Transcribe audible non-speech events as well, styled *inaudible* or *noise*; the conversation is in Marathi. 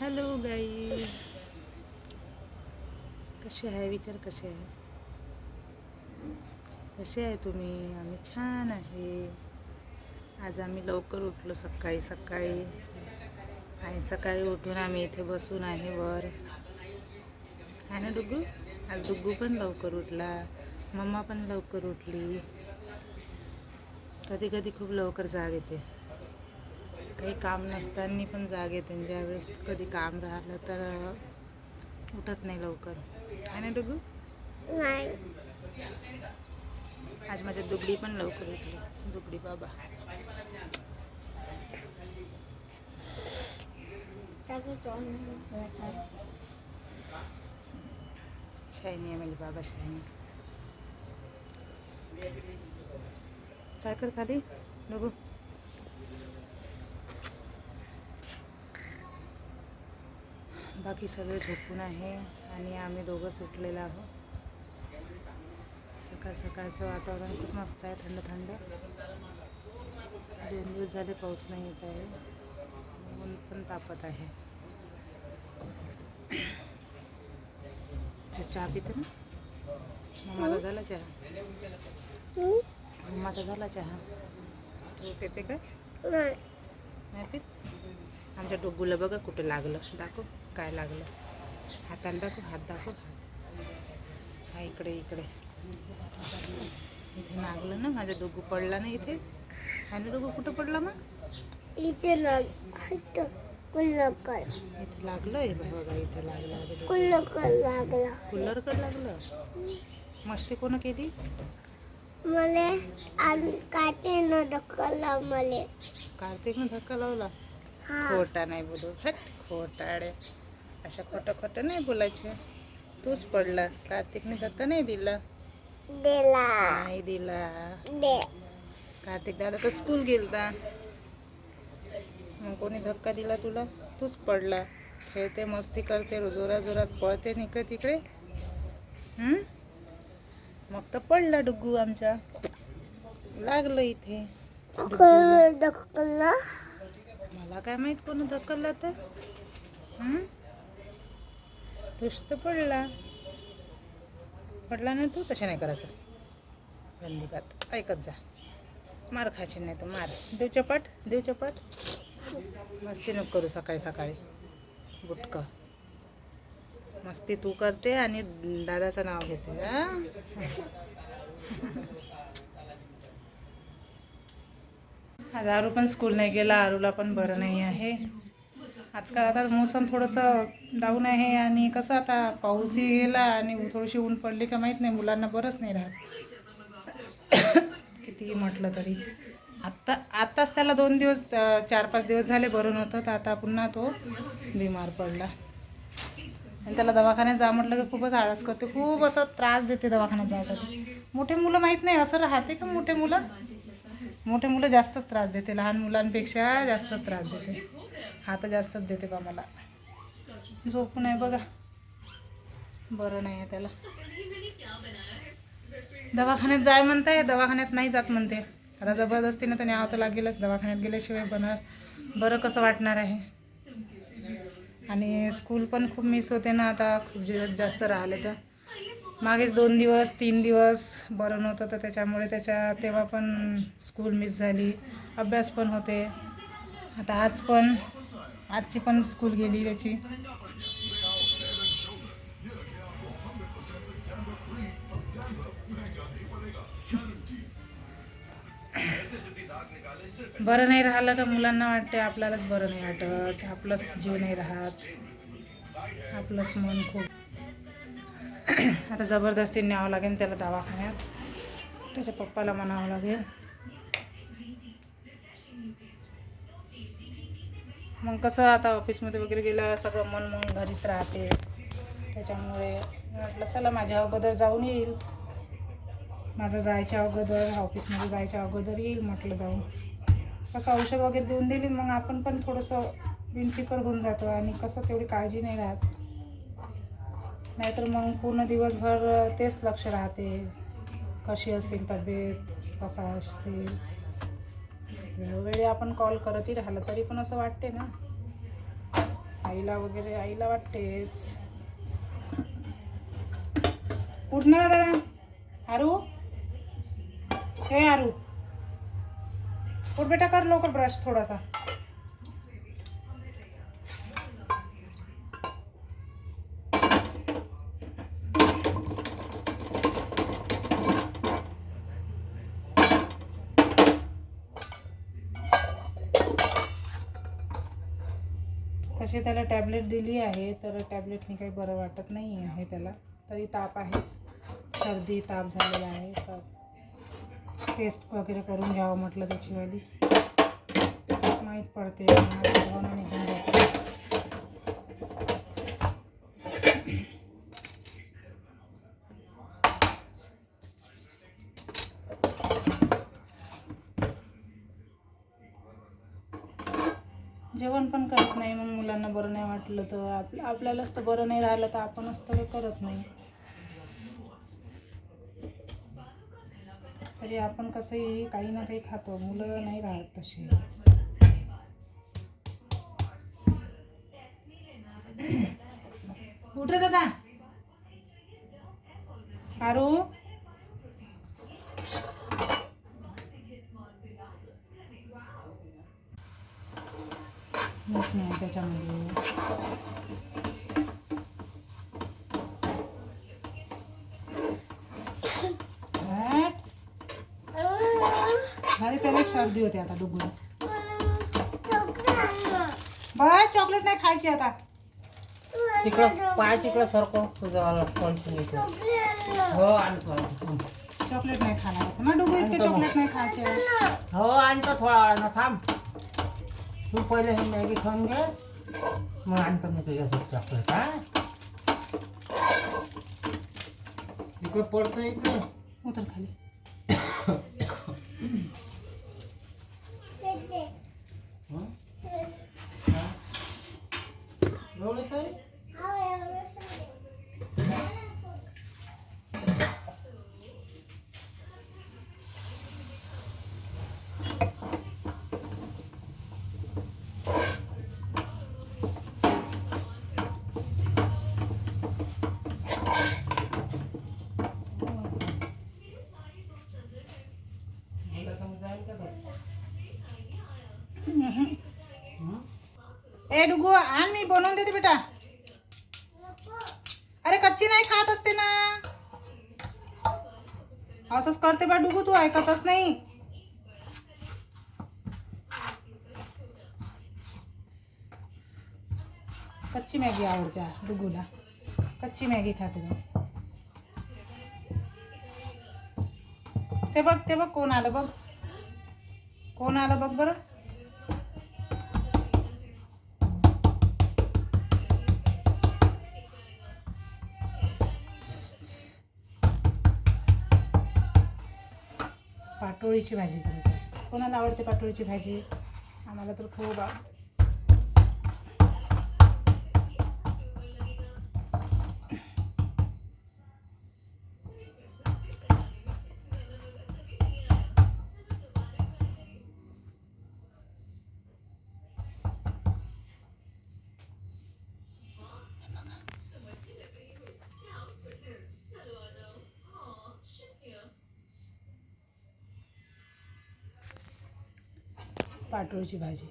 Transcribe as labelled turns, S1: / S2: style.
S1: Hello guys. कसे आहे? विचार कसे आहे? कसे आहे तुम्ही? आम्ही छान आहे. आज आम्ही लवकर उठलो सकाळी सकाळी. आणि सकाळी उठून आम्ही इथे बसून आहे वर. आहे ना डुग्गू? आज डुग्गू पण लवकर उठला. मम्मा पण लवकर उठली. कधी कधी खूप लवकर जाग येते. काही काम नसताना पण जाग येते ज्यावेळेस कधी काम राहिलं तर उठत नाही लवकर. आहे ना डुगू?
S2: नाही.
S1: आज माझ्या दुगडी पण लवकर उठली. दुगडी बाबा. शायनी आहे माझी बाबा शायनी. काय कर खाली? डुगू? बाकी सगळे झोपून आहे आणि आम्ही दोघं सुटलेलो आहोत. सकाळ सकाळचं वातावरण खूप मस्त आहे थंड थंड. दोन दिवस झाले पाऊस नाही येत आहे. ऊन पण तापत आहे. चहा पिते ना? मम्माचा झाला चहा? मम्माचा झाला चहा? तू पिते काय
S2: नाही.
S1: नाही पित? आमच्या डोगूला बघा कुठं लागलं. दाखव. काय लागलं? हाताला दाखव हात दाखव. हात हा इकडे इकडे. इथे लागलं ना माझ्या डोगू पडला ना इथे. आणि डोगू कुठं पडला मग?
S2: इथे कुल्लकर
S1: इथे लागलं आहे बघा इथे लागलं
S2: कुल्लकर लागला.
S1: लागलं? मस्ती कोण केली?
S2: मला आणि काटे न ढकलला मला.
S1: कार्तिकनं धक्का लावला?
S2: हा.
S1: खोटा नाही बोलू. हट खोटाडे. अशा खोटं खोटं नाही बोलायचे. तूच पडला. कार्तिकने धक्का नाही दिला.
S2: दिला.
S1: नाही दिला.
S2: दे.
S1: कार्तिक दादा तर स्कूल गेलता. मग कोणी धक्का दिला तुला? तूच पडला. खेळते मस्ती करते जोरात जोरात पळते इकडे तिकडे. हम्म? मग तर पडला डुग्गू आमच्या. लागलं इथे. मला काय माहीत कोण धक्कलला तर? हं? तर पडला. पडला ना तू तशा नाही करायचं. गंदी बात. ऐकत जा. मार खायची नाही तर मार. देव चपाट देव चपाट मस्ती नको करू सकाळी सकाळी. गुटकं मस्ती तू करते आणि दादाचं नाव घेते आज आरू पण स्कूल नाही गेला आरूला पण बरं नाही आहे. आजकाल आता मोसम थोडंसं डाऊन आहे आणि कसं आता पाऊसही गेला आणि थोडीशी ऊन पडली का माहीत नाही मुलांना बरंच नाही राहत. *coughs* कितीही म्हटलं तरी. आत्ता आत्ताच त्याला दोन दिवस चार पाच दिवस झाले बरं नव्हतं तर आता पुन्हा तो बिमार पडला. आणि त्याला दवाखान्यात जा म्हटलं की खूपच आळस करते खूप असं त्रास देते दवाखान्यात जायसाठी मोठे मुलं माहीत नाही असं राहते का मोठे मुलं? मोठे मुलं जास्तच त्रास देते लहान मुलांपेक्षा जास्तच त्रास देते. आता जास्तच देते बा मला. झोपून आहे बघा. बरं नाही आहे त्याला. दवाखान्यात जाय म्हणताय दवाखान्यात नाही जात म्हणते. आता जबरदस्तीनं त्याने आवतं तर लागेलच. दवाखान्यात गेल्याशिवाय बनार बरं कसं वाटणार आहे? आणि स्कूल पण खूप मिस होते ना आता खूप दिवस जास्त राहिले तर. मागेच दोन दिवस तीन दिवस बरं नव्हतं तर त्याच्यामुळे त्याच्या तेव्हा पण स्कूल मिस झाली. अभ्यास पण होते. आता आज पण आजची पण स्कूल गेली त्याची. बरं नाही राहिलं का मुलांना वाटते आपल्यालाच बरं नाही वाटत. आपलंच जीव नाही राहत. आपलंच मन खूप. आता जबरदस्ती न्यावं लागेल त्याला दवाखान्यात. त्याच्या पप्पाला म्हणावं लागेल. मग कसं आता ऑफिसमध्ये वगैरे गेलं सगळं मन मग घरीच राहते. त्याच्यामुळे म्हटलं चला माझ्या अगोदर जाऊन येईल. माझं जायच्या अगोदर ऑफिसमध्ये जायच्या अगोदर येईल म्हटलं जाऊन. कसं औषध वगैरे देऊन दिली मग आपण पण थोडंसं बिनफिकर होऊन जातो आणि कसं तेवढी काळजी नाही राहत. नाहीतर मग पूर्ण दिवसभर तेच लक्ष राहते. कशी असेल तब्येत कसा असेल वेळोवेळी आपण कॉल करतही राहिलं तरी पण असं वाटते ना. आईला वगैरे आईला वाटतेस. उठ दादा आरू? हे आरू. उठ बेटा कर लवकर ब्रश थोडासा. असे त्याला टॅबलेट दिली आहे तर टॅबलेटने काही बरं वाटत नाही आहे त्याला. तरी ताप आहेच. सर्दी ताप झालेला आहे. तर टेस्ट वगैरे करून घ्यावं म्हटलं त्याचीवाली माहीत पडते. निघून जाते जेवण पण करत नाही मग मुलांना बरं नाही वाटलं तर आप आपल्यालाच तर बरं नाही राहिलं तर आपणच तर करत नाही. तरी आपण कसंही काही ना काही खातो मुलं नाही राहत तसे उठ दादा. आरू? मीठ नाही त्याच्यामध्ये. अरे त्याला सर्दी होते आता डुबून बाय चॉकलेट नाही खायची आता.
S3: तिकडं पाय तिकडं सरको तुझं हो आणतो.
S1: चॉकलेट नाही खाणार ना डुबू इतके चॉकलेट नाही खायचे.
S3: हो आणतो थोडा वेळानं थांब. तू पहिले हे मॅगी खाऊन घे. मग आणतो मी तुझ्यासाठी चॉकलेट हा इकडं पडतं इकडे.
S1: उतर खाली. *coughs* *coughs* ए डुगू आण मी बनवून देते बेटा. अरे कच्ची नाही खात असते ना. असंच करते बा डुगू तू ऐकतच नाही. कच्ची मॅगी आवडते डुगूला. कच्ची मॅगी खाते बा. ते बघ ते बघ कोण आलं बघ. कोण आलं बघ बरं? पाटोळीची भाजी करायची कोणाला आवडते पाटोळीची भाजी आम्हाला तर खूप आवडते पाटोळीची भाजी.